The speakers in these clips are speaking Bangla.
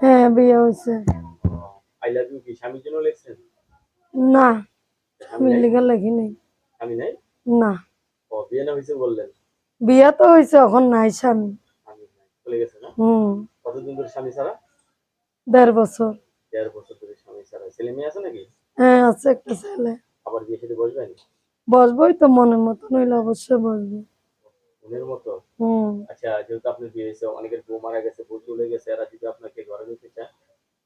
হ্যাঁ বিয়ে হয়েছে। আই লাভ ইউ কি? স্বামীর জন্য লিখছেন? না স্বামী আমি? লিখে লিখি নাই। স্বামী নাই? না। ও বিয়ে না হয়েছে বললেন? বিয়ে তো হয়েছে এখন নাই স্বামী। চলে গেছে না? হুম। কতদিন ধরে স্বামী ছাড়া? দেড় বছর। দেড় বছর ধরে স্বামী ছাড়া। ছেলে মেয়ে আছে নাকি? হ্যাঁ আছে একটা ছেলে। আবার বিয়ে সাথে বসবেন? বসবোই তো মনের মতো নইলে অবশ্যই বসবো। মনের মতো? হুম। আচ্ছা যেহেতু আপনার বিয়ে হয়েছে অনেকের বউ মারা গেছে বউ চলে গেছে এরা যদি আপনাকে ঘরে নিতে চায়?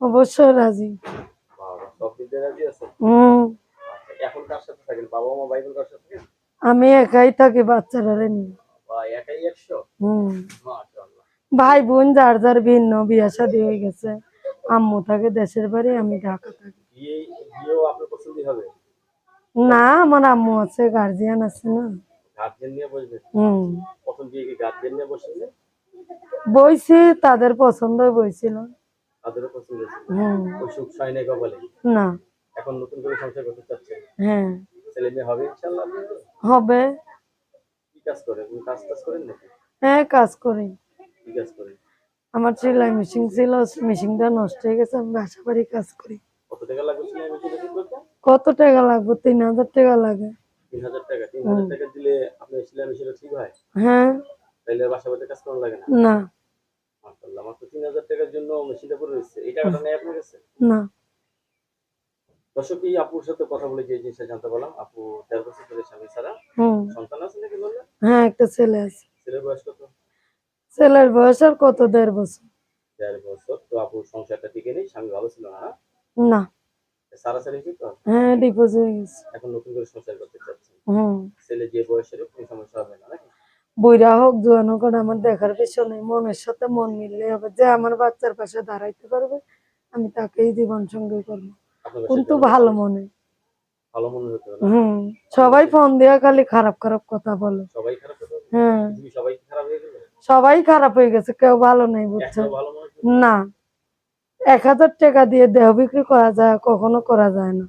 অবশ্যই রাজি। সব দিক দিয়ে রাজি আছে হুম। আচ্ছা, এখন কার সাথে থাকেন? বাবা মা ভাই বোন কার সাথে থাকেন? আমি একাই থাকি বাচ্চারা নিয়ে। একাই একশো? হুম। মাশাআল্লাহ। ভাই বোন যার যার ভিন্ন বিয়ে শাদী হয়ে গেছে। আম্মু থাকে দেশের বাড়ি আমি ঢাকা থাকি। বিয়ে বিয়েও আপনার পছন্দই হবে? না আমার আম্মু আছে গার্জিয়ান আছে না। বইছি তাদের পছন্দ বইছিল। তাদেরও পছন্দ ওই সুখ সাই নাই কপালে? না। এখন নতুন করে সংসার করতে চাচ্ছেন হ্যাঁ। ছেলে মেয়ে হবে ইনশাল্লাহ হবে। কি কাজ করে? আপনি কাজ করেন নাকি? হ্যাঁ কাজ করি। কি কাজ করেন? আমার সেলাই মেশিন ছিল মেশিনটা নষ্ট হয়ে গেছে আমি বাসা বাড়ি কাজ করি। কত টাকা লাগবে কত টাকা লাগবে? তিন হাজার টাকা লাগে। তিন হাজার টাকা তিন হাজার টাকা দিলে আপনার সেলাই মেশিনটা ঠিক হয়? হ্যাঁ। বাসা বাড়িতে কাজ করা লাগে না? না। মাশাআল্লাহ মাত্র তিন হাজার টাকার জন্য মেশিনটা রয়েছে এই টাকাটা নেই আপনার কাছে না। দর্শক এই আপুর সাথে কথা বলে যে জিনিসটা জানতে পারলাম। আপু দেড় বছর ধরে স্বামী ছাড়া। সন্তান আছে নাকি বললেন? হ্যাঁ একটা ছেলে আছে। ছেলের বয়স কত? ছেলের বয়স আর কত? দেড় বছর। দেড় বছর। তো আপুর সংসারটা টিকে নেই স্বামী ভালো ছিল না হ্যাঁ? না। সারাসারি তো? হ্যাঁ ডিপোজ হয়ে গেছে। এখন নতুন করে সংসার করতে চাচ্ছেন। হুম। ছেলে যে বয়সের কোনো সমস্যা হবে না নাকি? বইরা হোক জোয়ান হোক আমার দেখার পিছনে মনের সাথে মন মিললে হবে। যে আমার বাচ্চার পাশে দাঁড়াইতে পারবে আমি তাকেই জীবন সঙ্গী করব। কিন্তু ভালো মনে। ভালো মনে হতো না? হুম। সবাই ফোন দিয়া খালি খারাপ খারাপ কথা বলে। সবাই খারাপ হ্যাঁ। সবাই খারাপ হয়ে গেছে কেউ ভালো নেই বুঝছ? না। এক হাজার টাকা দিয়ে দেহ বিক্রি করা যায় কখনো করা যায় না।